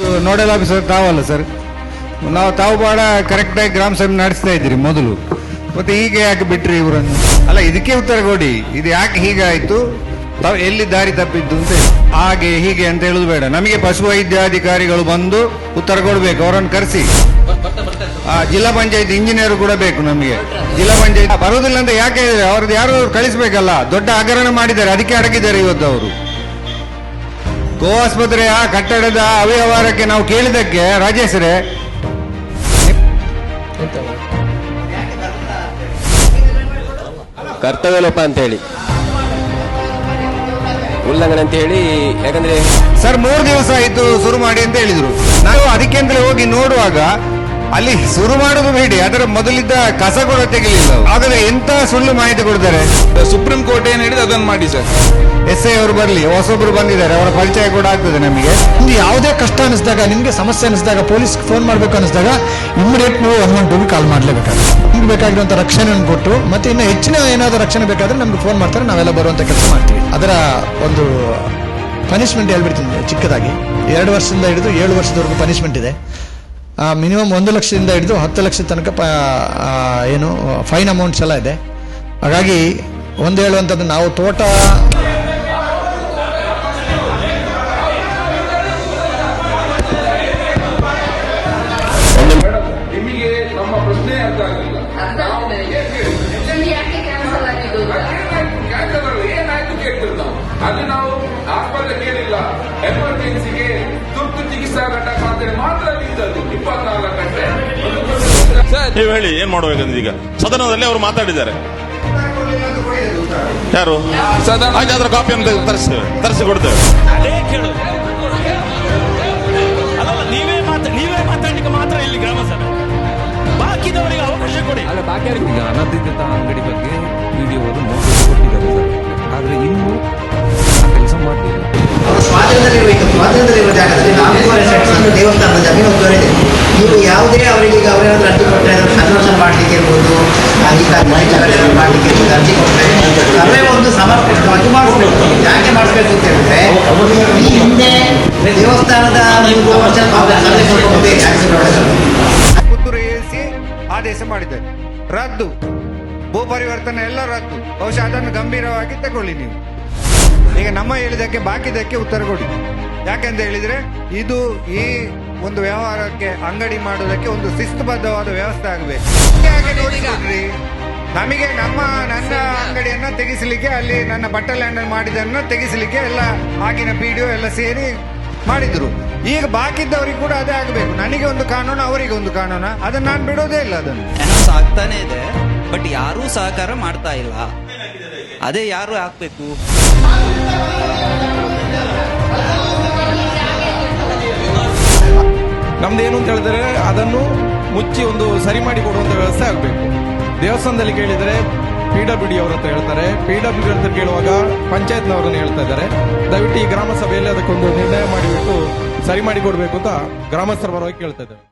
Nodal officer ತಾವಲ್ಲ sir? ನಾವು ತಾವು ಬಹಳ ಕರೆಕ್ಟಾಗಿ ಗ್ರಾಮ ಸಭೆ ನಡೆಸ್ತಾ ಇದ್ದೀರಿ ಮೊದಲು. ಮತ್ತೆ ಹೀಗೆ ಯಾಕೆ ಬಿಟ್ರಿ ಇವರನ್ನು? ಅಲ್ಲ ಇದಕ್ಕೆ ಉತ್ತರ ಕೊಡಿ. ಇದು ಯಾಕೆ ಹೀಗಾಯ್ತು ತಾವು ಎಲ್ಲಿ ದಾರಿ ತಪ್ಪಿದ್ದು ಅಂತ ಹಾಗೆ ಹೀಗೆ ಅಂತ ಹೇಳುದು ಬೇಡ. ನಮಗೆ ಪಶು ವೈದ್ಯಾಧಿಕಾರಿಗಳು ಬಂದು ಉತ್ತರ ಕೊಡಬೇಕು. ಅವರನ್ನು ಕರೆಸಿ. ಆ, ಜಿಲ್ಲಾ ಪಂಚಾಯತ್ ಇಂಜಿನಿಯರ್ ಕೂಡ ಬೇಕು ನಮಗೆ. ಜಿಲ್ಲಾ ಪಂಚಾಯತ್ ಬರೋದಿಲ್ಲ ಅಂತ ಯಾಕೆ? ಅವ್ರದ್ದು ಯಾರು ಕಳಿಸ್ಬೇಕಲ್ಲ? ದೊಡ್ಡ ಹಗರಣ ಮಾಡಿದ್ದಾರೆ. ಅದಕ್ಕೆ ಅಡಗಿದ್ದಾರೆ ಇವತ್ತು ಅವರು. ಗೋ ಆಸ್ಪತ್ರೆಯ ಕಟ್ಟಡದ ಅವ್ಯವಹಾರಕ್ಕೆ ನಾವು ಕೇಳಿದಕ್ಕೆ ರಾಜೇಶ್ರೆ ಕರ್ತವ್ಯ ಲೋಪ ಅಂತ ಹೇಳಿ ಉಲ್ಲಂಘನೆ ಅಂತ ಹೇಳಿ ಯಾಕಂದ್ರೆ ಸರ್ ಮೂರು ದಿವಸ ಆಯ್ತು ಶುರು ಮಾಡಿ ಅಂತ ಹೇಳಿದ್ರು. ನಾವು ಅದಕ್ಕೆ ಅಂತಲೇ ಹೋಗಿ ನೋಡುವಾಗ ಅಲ್ಲಿ ಶುರು ಮಾಡುದು ಬೇಡಿ ಅದರ ಮೊದಲಿದ್ದ ಕಸ ಕೂಡ ತೆಗಿಲಿಲ್ಲ. ಆದರೆ ಎಂತ ಸುಳ್ಳು ಮಾಹಿತಿ ಕೊಡ್ತಾರೆ? ಸುಪ್ರೀಂ ಕೋರ್ಟ್ ಏನ್ ಹೇಳಿದೆ ಅದನ್ನು ಮಾಡಿ ಸರ್. ಎಸ್ ಐ ಅವರು ಬರಲಿ ಹೊಸೊಬ್ರು ಬಂದಿದ್ದಾರೆ ಅವರ ಪರಿಚಯ ಕೂಡ ಆಗ್ತದೆ ನಮಗೆ. ನಿಮ್ಗೆ ಯಾವುದೇ ಕಷ್ಟ ಅನಿಸಿದಾಗ ನಿಮಗೆ ಸಮಸ್ಯೆ ಅನಿಸಿದಾಗ ಪೊಲೀಸ್ ಫೋನ್ ಮಾಡಬೇಕು ಅನಿಸಿದಾಗ ಇಮಿಡಿಯೇಟ್ ನೀವು ಒನ್ ಒನ್ ಟೂಗೆ ಕಾಲ್ ಮಾಡಲೇಬೇಕಾಗುತ್ತೆ. ನಿಮ್ಗೆ ಬೇಕಾಗಿರುವಂಥ ರಕ್ಷಣೆಯನ್ನು ಕೊಟ್ಟು ಮತ್ತೆ ಇನ್ನು ಹೆಚ್ಚಿನ ಏನಾದರೂ ರಕ್ಷಣೆ ಬೇಕಾದ್ರೆ ನಮ್ಗೆ ಫೋನ್ ಮಾಡ್ತಾರೆ ನಾವೆಲ್ಲ ಬರುವಂಥ ಕೆಲಸ ಮಾಡ್ತೀವಿ. ಅದರ ಒಂದು ಪನಿಷ್ಮೆಂಟ್ ಹೇಳ್ಬಿಡ್ತೀನಿ ಚಿಕ್ಕದಾಗಿ. ಎರಡು ವರ್ಷದಿಂದ ಹಿಡಿದು ಏಳು ವರ್ಷದವರೆಗೂ ಪನಿಷ್ಮೆಂಟ್ ಇದೆ. ಮಿನಿಮಮ್ ಒಂದು ಲಕ್ಷದಿಂದ ಹಿಡಿದು ಹತ್ತು ಲಕ್ಷದ ತನಕ ಪ ಏನು ಫೈನ್ ಅಮೌಂಟ್ಸ್ ಎಲ್ಲ ಇದೆ. ಹಾಗಾಗಿ ಒಂದು ಹೇಳುವಂಥದ್ದು, ನಾವು ತೋಟ ಆಗಿಲ್ಲ. ನಾವು. ಆಸ್ಪತ್ರೆ ಕೇಳಿಲ್ಲ. ಎಮರ್ಜೆನ್ಸಿಗೆ ತುರ್ತು ಚಿಕಿತ್ಸಾ ಘಟಕ ಅಂತೇಳಿ ಮಾತ್ರ ನೀವು ಹೇಳಿ ಏನ್ ಮಾಡ್ಬೇಕಂದ್ರೆ ಈಗ? ಸದನದಲ್ಲಿ ಅವರು ಮಾತಾಡಿದ್ದಾರೆ. ಯಾರು? ಅದ್ರ ಕಾಪಿಯನ್ನು ತರಿಸ್ತೇವೆ. ತರಿಸಿ ಕೊಡ್ತೇವೆ. ನೀವೇ ನೀವೇ ಮಾತಾಡ್ಲಿಕ್ಕೆ ಮಾತ್ರ ಇಲ್ಲಿ ಗ್ರಾಮ ಸಭೆ. ಬಾಕಿದವರಿಗೆ ಅವಕಾಶ ಕೊಡಿ. ಅಲ್ಲ ಬಾಕಿ ಅನಧಿಕೃತ ಅಂಗಡಿ ಬಗ್ಗೆ ವಿಡಿಯೋವರು ನೋಟಿಸ್ ಕೊಟ್ಟಿದ್ದಾರೆ ಸರ್. ಆದ್ರೆ ಇನ್ನೂ ನಾಲ್ಕೂವರೆ ದೇವಸ್ಥಾನ ಜಮೀನು ಒತ್ತುವರಿದೆ ನೀವು ಯಾವುದೇ ಅವರಿಗೆ ಈಗ ಅವರೇನಾದ್ರೂ ಅರ್ಜಿ ಕೊಟ್ಟರೆ ಅದನ್ನು ಕನ್ವರ್ಷನ್ ಮಾಡಲಿಕ್ಕೆ ಇರ್ಬೋದು ಈ ಥರ ಮಾಡಲಿಕ್ಕೆ ಇರ್ಬೋದು, ಅರ್ಜಿ ಕೊಟ್ಟರೆ ಸರ್ವೇ ಒಂದು ಸಮರ್ಪಕ ಅದು ಮಾಡಿಸ್ಬೇಕು ಯಾಕೆ ಮಾಡಬೇಕು ಅಂತ ಹೇಳಿದ್ರೆ, ಈ ಹಿಂದೆ ದೇವಸ್ಥಾನದ ಪುತ್ತೂರು ಎಸಿ ಆದೇಶ ಮಾಡಿದೆ ರದ್ದು. ಭೂ ಪರಿವರ್ತನೆ ಎಲ್ಲ ರದ್ದು. ಬಹುಶಃ ಅದನ್ನು ಗಂಭೀರವಾಗಿ ತಗೊಳ್ಳಿ ನೀವು. ಈಗ ನಮ್ಮ ಹೇಳಿದಕ್ಕೆ ಬಾಕಿದಕ್ಕೆ ಉತ್ತರ ಕೊಡಿ. ಯಾಕೆಂತ ಹೇಳಿದ್ರೆ ಇದು ಈ ಒಂದು ವ್ಯವಹಾರಕ್ಕೆ ಅಂಗಡಿ ಮಾಡೋದಕ್ಕೆ ಒಂದು ಶಿಸ್ತುಬದ್ಧವಾದ ವ್ಯವಸ್ಥೆ ಆಗಬೇಕು. ನಮಗೆ ನಮ್ಮ, ನನ್ನ ಅಂಗಡಿಯನ್ನ ತೆಗೆಸಲಿಕ್ಕೆ ಅಲ್ಲಿ ನನ್ನ ಬಟ್ಟೆ ಲ್ಯಾಂಡ್ ಮಾಡಿದನ್ನ ತೆಗೆಸಲಿಕ್ಕೆ ಎಲ್ಲ ಆಗಿನ ವಿಡಿಯೋ ಎಲ್ಲ ಸೇರಿ ಮಾಡಿದ್ರು. ಈಗ ಬಾಕಿದ್ದವರಿಗೆ ಕೂಡ ಅದೇ ಆಗಬೇಕು. ನನಗೆ ಒಂದು ಕಾನೂನು, ಅವರಿಗೆ ಒಂದು ಕಾನೂನು. ಅದನ್ನ ನಾನು ಬಿಡೋದೇ ಇಲ್ಲ ಅದನ್ನು. ಆಗ್ತಾನೆ ಇದೆ ಬಟ್ ಯಾರೂ ಸಹಕಾರ ಮಾಡ್ತಾ ಇಲ್ಲ. ಅದೇ ಯಾರು ಹಾಕ್ಬೇಕು? ನಮ್ದೇನು ಅಂತ ಹೇಳಿದ್ರೆ ಅದನ್ನು ಮುಚ್ಚಿ ಒಂದು ಸರಿ ಮಾಡಿ ಕೊಡುವಂತ ವ್ಯವಸ್ಥೆ ಆಗಬೇಕು. ದೇವಸ್ಥಾನದಲ್ಲಿ ಕೇಳಿದರೆ ಪಿ ಡಬ್ಲ್ಯೂ ಡಿ ಅವ್ರ ಹತ್ರ ಹೇಳ್ತಾರೆ. ಪಿ ಡಬ್ಲ್ಯೂ ಡಿ ಹತ್ರ ಕೇಳುವಾಗ ಪಂಚಾಯತ್ನವರನ್ನು ಹೇಳ್ತಾ ಇದ್ದಾರೆ. ದಯವಿಟ್ಟು ಈ ಗ್ರಾಮ ಸಭೆಯಲ್ಲಿ ಅದಕ್ಕೊಂದು ನಿರ್ಣಯ ಮಾಡಿಬಿಟ್ಟು ಸರಿ ಮಾಡಿ ಕೊಡಬೇಕು ಅಂತ ಗ್ರಾಮಸ್ಥರ ಪರವಾಗಿ ಕೇಳ್ತಾ ಇದ್ದಾರೆ.